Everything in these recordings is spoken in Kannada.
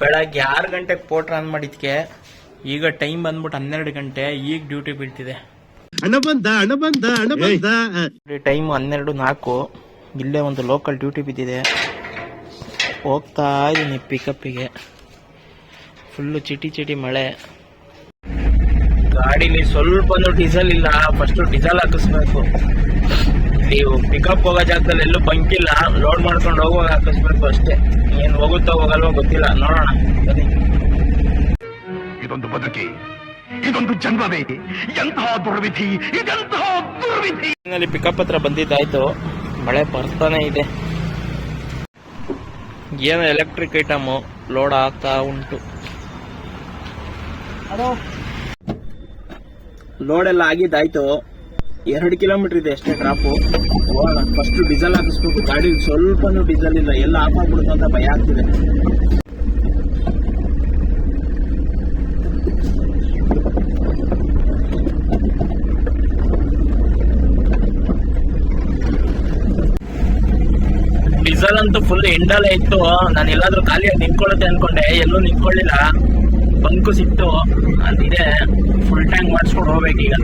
ಬೆಳಗ್ಗೆ ಆರು ಗಂಟೆಗೆ ಪೋಟ್ ಆನ್ ಮಾಡಿದ್ಕೆ ಈಗ ಟೈಮ್ ಬಂದ್ಬಿಟ್ಟು ಹನ್ನೆರಡು ಗಂಟೆ ಈಗ ಡ್ಯೂಟಿ ಬೀಳ್ತಿದೆ. ಟೈಮ್ ಹನ್ನೆರಡು ನಾಲ್ಕು ಇಲ್ಲೇ ಒಂದು ಲೋಕಲ್ ಡ್ಯೂಟಿ ಬಿದ್ದಿದೆ. ಹೋಗ್ತಾ ಇದ್ದೀನಿ ಪಿಕಪ್ಪಿಗೆ ಫುಲ್ಲು ಚಿಟಿ ಚಿಟಿ ಮಳೆ. ಗಾಡಿಲಿ ಸ್ವಲ್ಪನೂ ಡೀಸೆಲ್ ಇಲ್ಲ ಫಸ್ಟು ಡೀಸೆಲ್ ಹಾಕಿಸ್ಬೇಕು. ನೀವು ಪಿಕಪ್ ಹೋಗೋ ಜಾಗದಲ್ಲಿ ಎಲ್ಲೂ ಬಂಕಿಲ್ಲ ಇಲ್ಲ ಲೋಡ್ ಮಾಡ್ಕೊಂಡು ಹೋಗುವಾಗ ಹಾಕಿಸ್ಬೇಕು ಅಷ್ಟೇ. ಏನು ಹೋಗುತ್ತೋ ಹೋಗಲ್ವೋ ಗೊತ್ತಿಲ್ಲ. ನೋಡೋಣ. ಬನ್ನಿ ಇದೊಂದು ಬದುಕಿ ಇದೊಂದು ಜನ್ಮವೇ ಎಂತಹ ದುರ್ವಿಧಿ ಇದೆಂತಹ ದುರ್ವಿಧಿ. ಪಿಕಪ್ ಹತ್ರ ಬಂದಿದ್ದಾಯ್ತು. ಮಳೆ ಬರ್ತಾನೆ ಇದೆ. ಏನು ಎಲೆಕ್ಟ್ರಿಕ್ ಐಟಮ್ ಲೋಡ್ ಆಗ್ತಾ ಉಂಟು. ಲೋಡ್ ಎಲ್ಲ ಆಗಿದ್ದಾಯ್ತು. ಎರಡು ಕಿಲೋಮೀಟರ್ ಇದೆ ಅಷ್ಟೇ ಡ್ರಾಪು ಫಸ್ಟ್ ಡೀಸೆಲ್ ಹಾಕಿಸ್ಬೇಕು. ಗಾಡಿ ಸ್ವಲ್ಪನೂ ಡೀಸೆಲ್ ಇಲ್ಲ. ಎಲ್ಲ ಆಫ್ ಆಗ್ಬಿಡುತ್ತೆ ಅಂತ ಭಯ ಆಗ್ತಿದೆ. ಡೀಸೆಲ್ ಅಂತೂ ಫುಲ್ ಎಂಡಲ್ಲೇ ಇತ್ತು. ನಾನು ಎಲ್ಲಾದ್ರೂ ಖಾಲಿಯಾಗಿ ನಿಂತ್ಕೊಳ್ಳುತ್ತೆ ಅನ್ಕೊಂಡೆ. ಎಲ್ಲೂ ನಿಂತ್ಕೊಳ್ಳಿಲ್ಲ. ಬಂಕು ಸಿಕ್ತು. ಅದಿದೆ ಫುಲ್ ಟ್ಯಾಂಕ್ ಮಾಡಿಸ್ಕೊಂಡು ಹೋಗ್ಬೇಕೀಗ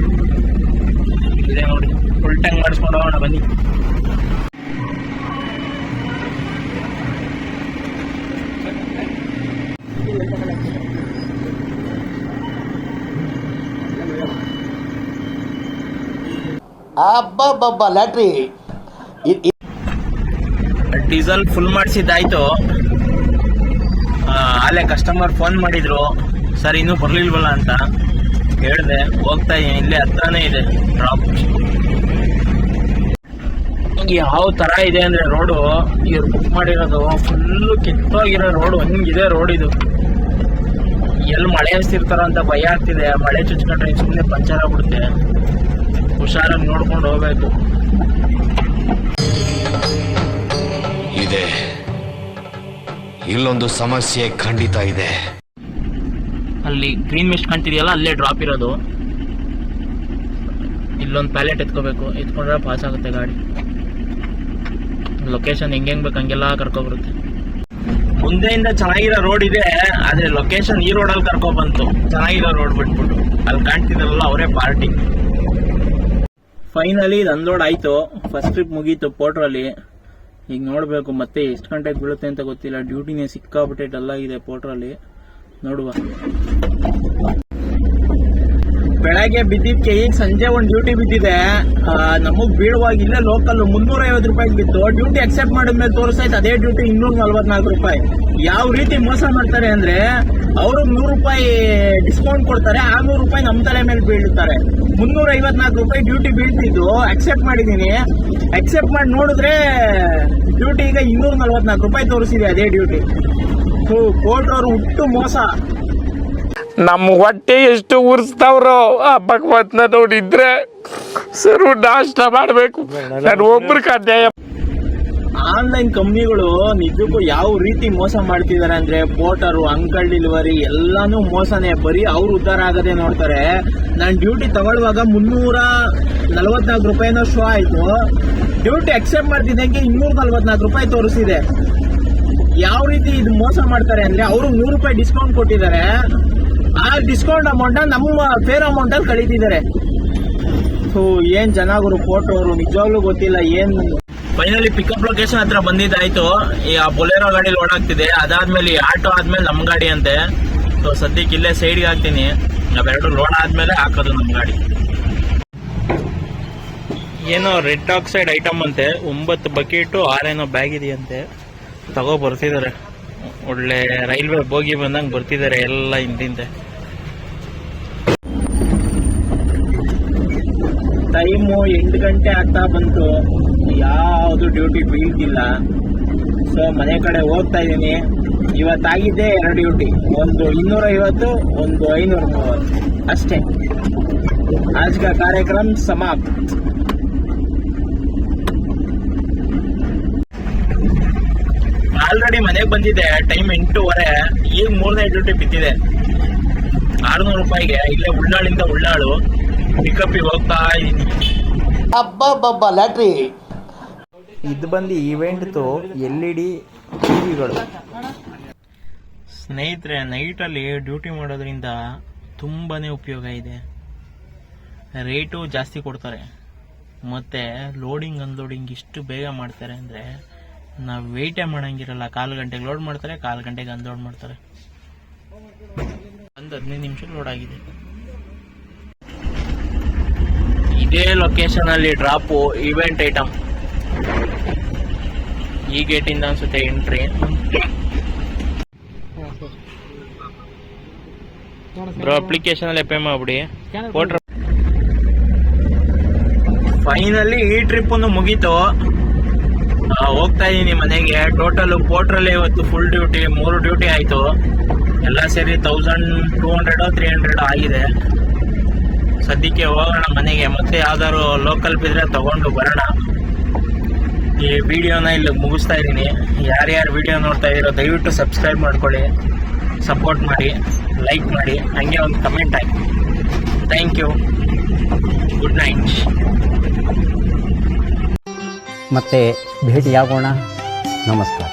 ಇದೆ ನೋಡಿ ಫುಲ್ ಟ್ಯಾಂಕ್ ಮಾಡಿಸ್ಕೊಂಡು ಹೋಗೋಣ ಬನ್ನಿ. ಅಬ್ಬಬ್ಬಬ್ಬ ಲ್ಯಾಟ್ರಿ. ಡೀಸೆಲ್ ಫುಲ್ ಮಾಡಿಸಿದ್ದಾಯ್ತು. ಅಲ್ಲೇ ಕಸ್ಟಮರ್ ಫೋನ್ ಮಾಡಿದ್ರು. ಸರ್ ಇನ್ನೂ ಬರ್ಲಿಲ್ವಲ್ಲ ಅಂತ ಹೇಳಿದೆ ಹೋಗ್ತಾ ಇಲ್ಲೇ ಹತ್ರನೇ ಇದೆ. ಡ್ರಾಪ್ ಯಾವ ತರ ಇದೆ ಅಂದ್ರೆ ರೋಡು ಇವ್ರು ಬುಕ್ ಮಾಡಿರೋದು ಫುಲ್ಲು ಕಿತ್ತೋಗಿರೋ ರೋಡು ಹಂಗಿದೆ ರೋಡ್ ಇದು. ಎಲ್ಲಿ ಮಳೆ ಹಸ್ತಿರ್ತಾರ ಅಂತ ಭಯ ಆಗ್ತಿದೆ. ಮಳೆ ಚುಚ್ಕೊಂಡ್ರೆ ಸುಮ್ಮನೆ ಪಂಚರ್ ಆಗ್ಬಿಡುತ್ತೆ. ಹುಷಾರಾಗಿ ನೋಡ್ಕೊಂಡು ಹೋಗ್ಬೇಕು. ಇದೆ. ಇಲ್ಲೊಂದು ಸಮಸ್ಯೆ ಖಂಡಿತ ಇದೆ. ಅಲ್ಲಿ ಗ್ರೀನ್ ಮಿಸ್ಟ್ ಕಾಣ್ತಿದೆಯಲ್ಲ ಅಲ್ಲೇ ಡ್ರಾಪ್ ಇರೋದು. ಇಲ್ಲೊಂದು ಪ್ಯಾಲೆಟ್ ಎತ್ಕೋಬೇಕು. ಎತ್ಕೊಂಡ್ರೆ ಪಾಸ್ ಆಗುತ್ತೆ ಗಾಡಿ. ಲೊಕೇಶನ್ ಹೆಂಗ್ ಹೆಂಗ್ ಬೇಕು ಹಂಗೆಲ್ಲ ಕರ್ಕೊಬರುತ್ತೆ. ಮುಂದೆಯಿಂದ ಚೆನ್ನಾಗಿರೋ ರೋಡ್ ಇದೆ ಅದೇ ಲೊಕೇಶನ್ ಈ ರೋಡಲ್ಲಿ ಕರ್ಕೊ ಬಂತು. ಚೆನ್ನಾಗಿರೋ ರೋಡ್ ಬಿಟ್ಬಿಟ್ಟು. ಅಲ್ಲಿ ಕಾಣ್ತಿದ್ರಲ್ಲ ಅವರೇ ಪಾರ್ಟಿ ಫೈನಲಿ ಇದು ಅನ್ಲೋಡ್ ಆಯ್ತು. ಫಸ್ಟ್ ಟ್ರಿಪ್ ಮುಗೀತು ಪೋಟ್ರಲ್ಲಿ ಈಗ ನೋಡಬೇಕು ಮತ್ತೆ ಎಷ್ಟು ಗಂಟೆಗೆ ಬೀಳುತ್ತೆ ಅಂತ ಗೊತ್ತಿಲ್ಲ. ಡ್ಯೂಟಿನೇ ಸಿಕ್ಕಾಬಿಟ್ಟೆ ಡಲ್ ಆಗಿದೆ ಪೋಟ್ರಲ್ಲಿ ನೋಡುವ. ಬೆಳಗ್ಗೆ ಬಿದ್ದಿದ್ಕೆ, ಈಗ ಸಂಜೆ ಒಂದು ಡ್ಯೂಟಿ ಬಿದ್ದಿದೆ. ನಮಗೆ ಬೀಳುವಾಗ ಇಲ್ಲೇ ಲೋಕಲ್ ಮುನ್ನೂರ ಐವತ್ತು ರೂಪಾಯಿ ಬಿತ್ತು. ಡ್ಯೂಟಿ ಅಕ್ಸೆಪ್ಟ್ ಮಾಡಿದ್ಮೇಲೆ ತೋರಿಸ್ತೈತೆ ಅದೇ ಡ್ಯೂಟಿ ಇನ್ನೂರ ನಲ್ವತ್ನಾಲ್ಕು ರೂಪಾಯಿ. ಯಾವ ರೀತಿ ಮೋಸ ಮಾಡ್ತಾರೆ ಅಂದ್ರೆ ಅವರು ನೂರು ರೂಪಾಯಿ ಡಿಸ್ಕೌಂಟ್ ಕೊಡ್ತಾರೆ, ಆ ನೂರು ರೂಪಾಯಿ ನಮ್ಮ ತಲೆ ಮೇಲೆ ಬೀಳುತ್ತಾರೆ. ಮುನ್ನೂರ ಐವತ್ನಾಲ್ಕು ರೂಪಾಯಿ ಡ್ಯೂಟಿ ಬೀಳ್ತಿದ್ದು ಅಕ್ಸೆಪ್ಟ್ ಮಾಡಿದ್ದೀನಿ ಅಕ್ಸೆಪ್ಟ್ ಮಾಡಿ ನೋಡಿದ್ರೆ ಡ್ಯೂಟಿ ಈಗ ಇನ್ನೂರ ನಲ್ವತ್ನಾಲ್ಕು ರೂಪಾಯಿ ತೋರಿಸಿದೆ ಅದೇ ಡ್ಯೂಟಿ ಕೋರ್ಟ್ ಅವರು ಹುಟ್ಟು ಮೋಸ. ನಮ್ಮ ಹೊಟ್ಟೆ ಎಷ್ಟು ಉರ್ಸ್ತಾವ್ರೋ ಆ ಭಗವಂತನ ನೋಡಿದ್ರೆ ಸರು ನಾಷ್ಟ ಮಾಡಬೇಕು. ನಾನು ಒಬ್ರು ಅನ್ಯಾಯ ಆನ್ಲೈನ್ ಕಂಪ್ನಿಗಳು ನಿಜಕ್ಕೂ ಯಾವ ರೀತಿ ಮೋಸ ಮಾಡ್ತಿದ್ದಾರೆ ಅಂದ್ರೆ ಪೋಟರು, ಅಂಕಲ್ ಡೆಲಿವರಿ ಎಲ್ಲಾನು ಮೋಸನೇ. ಬರೀ ಅವ್ರು ಉದ್ಧಾರ ಆಗದೆ ನೋಡ್ತಾರೆ. ನಾನು ಡ್ಯೂಟಿ ತಗೊಳ್ಳುವಾಗ ಮುನ್ನೂರ ನಲವತ್ನಾಲ್ಕು ರೂಪಾಯಿನೋ ಶೋ ಆಯ್ತು. ಡ್ಯೂಟಿ ಅಕ್ಸೆಪ್ಟ್ ಮಾಡ್ತಿದ್ದಂಗೆ ಇನ್ನೂರ ನಲ್ವತ್ನಾಲ್ಕು ರೂಪಾಯಿ ತೋರಿಸಿದೆ. ಯಾವ ರೀತಿ ಇದು ಮೋಸ ಮಾಡ್ತಾರೆ ಅಂದ್ರೆ ಅವರು ನೂರು ರೂಪಾಯಿ ಡಿಸ್ಕೌಂಟ್ ಕೊಟ್ಟಿದ್ದಾರೆ. ಆ ಡಿಸ್ಕೌಂಟ್ ಅಮೌಂಟ್ ನಮ್ಮ ಫೇರ್ ಅಮೌಂಟ್ ಅಲ್ಲಿ ಕಳೀತಿದ್ದಾರೆ. ಸೊ ಏನ್ ಚೆನ್ನಾಗರು ಫೋಟೋ ಅವರು ನಿಜವಾಗ್ಲೂ ಗೊತ್ತಿಲ್ಲ, ಏನ್ ಫೈನಲಿ ಪಿಕಪ್ ಲೊಕೇಶನ್ ಹತ್ರ ಬಂದಿದ್ದಾಯ್ತು. ಈ ಆ ಬೊಲೆರೋ ಗಾಡಿ ಲೋಡ್ ಆಗ್ತಿದೆ. ಅದಾದ್ಮೇಲೆ ಈ ಆಟೋ ಆದ್ಮೇಲೆ ನಮ್ ಗಾಡಿ ಅಂತೆ. ಸೊ ಸದ್ಯಕ್ಕೆ ಇಲ್ಲೇ ಸೈಡ್ಗೆ ಹಾಕ್ತೀನಿ. ನಾವೆರಡು ಲೋಡ್ ಆದ್ಮೇಲೆ ಹಾಕೋದು ನಮ್ಮ ಗಾಡಿ. ಏನೋ ರೆಡ್ ಆಕ್ಸೈಡ್ ಐಟಮ್ ಅಂತೆ. ಒಂಬತ್ತು ಬಕೆಟು ಆರೇನೋ ಬ್ಯಾಗ್ ಇದೆಯಂತೆ. ತಗೋ ಬರ್ತಿದ್ದಾರೆ ಒಳ್ಳೆ ರೈಲ್ವೆ ಬೋಗಿ ಬಂದಂಗೆ ಬರ್ತಿದ್ದಾರೆ ಎಲ್ಲ ಹಿಂದಿಂದೆ. ಟೈಮು ಎಂಟು ಗಂಟೆ ಆಗ್ತಾ ಬಂತು. ಯಾವುದು ಡ್ಯೂಟಿ ಬೀಳ್ತಿಲ್ಲ. ಸೊ ಮನೆ ಕಡೆ ಹೋಗ್ತಾ ಇದ್ದೀನಿ. ಇವತ್ತಾಗಿದ್ದೆ ಎರಡು ಡ್ಯೂಟಿ ಒಂದು ಇನ್ನೂರ ಐವತ್ತು ಒಂದು ಐನೂರ ಮೂವತ್ತು ಅಷ್ಟೇ. ಆಜ್ ಕಾರ್ಯಕ್ರಮ ಸಮಾಪ್ ಆಲ್ರೆಡಿ ಮನೆಗೆ ಬಂದಿದೆ ಟೈಮ್ ಎಂಟೂವರೆ. ಈಗ ಮೂರನೇ ಡ್ಯೂಟಿ ಬಿದ್ದಿದೆ. ಆರುನೂರು ರೂಪಾಯಿಗೆ. ಇಲ್ಲೇ ಉಳ್ಳಾಳಿಂದ ಉಳ್ಳಾಳು. ಪಿಕಪ್ಪಿಗೆ ಹೋಗ್ತಾ ಇದ್ದೀನಿ ಅಬ್ಬಬ್ಬಬ್ಬ ಲ್ಯಾಟ್ರಿ ಇದು ಬಂದು ಈವೆಂಟ್ ಎಲ್ ಇ ಡಿ ಟಿವಿಗಳು ಸ್ನೇಹಿತರೆ ನೈಟಲ್ಲಿ ಡ್ಯೂಟಿ ಮಾಡೋದ್ರಿಂದ ತುಂಬಾನೇ ಉಪಯೋಗ ಇದೆ. ರೇಟು ಜಾಸ್ತಿ ಕೊಡ್ತಾರೆ. ಮತ್ತೆ ಲೋಡಿಂಗ್ ಅನ್ಲೋಡಿಂಗ್ ಇಷ್ಟು ಬೇಗ ಮಾಡ್ತಾರೆ ಅಂದರೆ ನಾವು ವೆಯ್ಟೇ ಮಾಡಂಗಿರಲ್ಲ. ಕಾಲು ಗಂಟೆಗೆ ಲೋಡ್ ಮಾಡ್ತಾರೆ ಕಾಲು ಗಂಟೆಗೆ ಅನ್ಲೋಡ್ ಮಾಡ್ತಾರೆ. ಒಂದು ಹದಿನೈದು ನಿಮಿಷ ಲೋಡ್ ಆಗಿದೆ. ಇದೇ ಲೊಕೇಶನ್ ಅಲ್ಲಿ ಡ್ರಾಪು ಇವೆಂಟ್ ಐಟಮ್ ಈ ಗೇಟಿಂದ ಅನ್ಸುತ್ತೆ ಎಂಟ್ರಿ ಬ್ರೋ ಅಪ್ಲಿಕೇಶನ್ ಅಲ್ಲಿ ಪೇ ಮಾಡ್ಬಿಡಿ. ಕೊಟ್ರ ಫೈನಲಿ ಈ ಟ್ರಿಪ್ ಒಂದು ಮುಗೀತು. ಹೋಗ್ತಾ ಇದೀನಿ ಮನೆಗೆ. ಟೋಟಲ್ ಪೋರ್ಟ್ರಲ್ಲೇ ಇವತ್ತು ಫುಲ್ ಡ್ಯೂಟಿ ಮೂರು ಡ್ಯೂಟಿ ಆಯ್ತು. ಎಲ್ಲ ಸೇರಿ thousand two hundred three hundred ಆಗಿದೆ. ಸದ್ಯಕ್ಕೆ ಹೋಗೋಣ ಮನೆಗೆ. ಮತ್ತೆ ಯಾವ್ದಾದ್ರು ಲೋಕಲ್ ಬಿದ್ರೆ ತಗೊಂಡು ಬರೋಣ. ಈ ವಿಡಿಯೋನ ಇಲ್ಲಿ ಮುಗಿಸ್ತಾ ಇದ್ದೀನಿ. ಯಾರ್ಯಾರು ವಿಡಿಯೋ ನೋಡ್ತಾ ಇದ್ದೀರೋ ದಯವಿಟ್ಟು ಸಬ್ಸ್ಕ್ರೈಬ್ ಮಾಡ್ಕೊಳ್ಳಿ. ಸಪೋರ್ಟ್ ಮಾಡಿ ಲೈಕ್ ಮಾಡಿ, ಹಂಗೆ ಒಂದು ಕಮೆಂಟ್ ಹಾಕಿ. ಥ್ಯಾಂಕ್ ಯು ಗುಡ್ ನೈಟ್ ಮತ್ತೆ ಭೇಟಿಯಾಗೋಣ. ನಮಸ್ಕಾರ.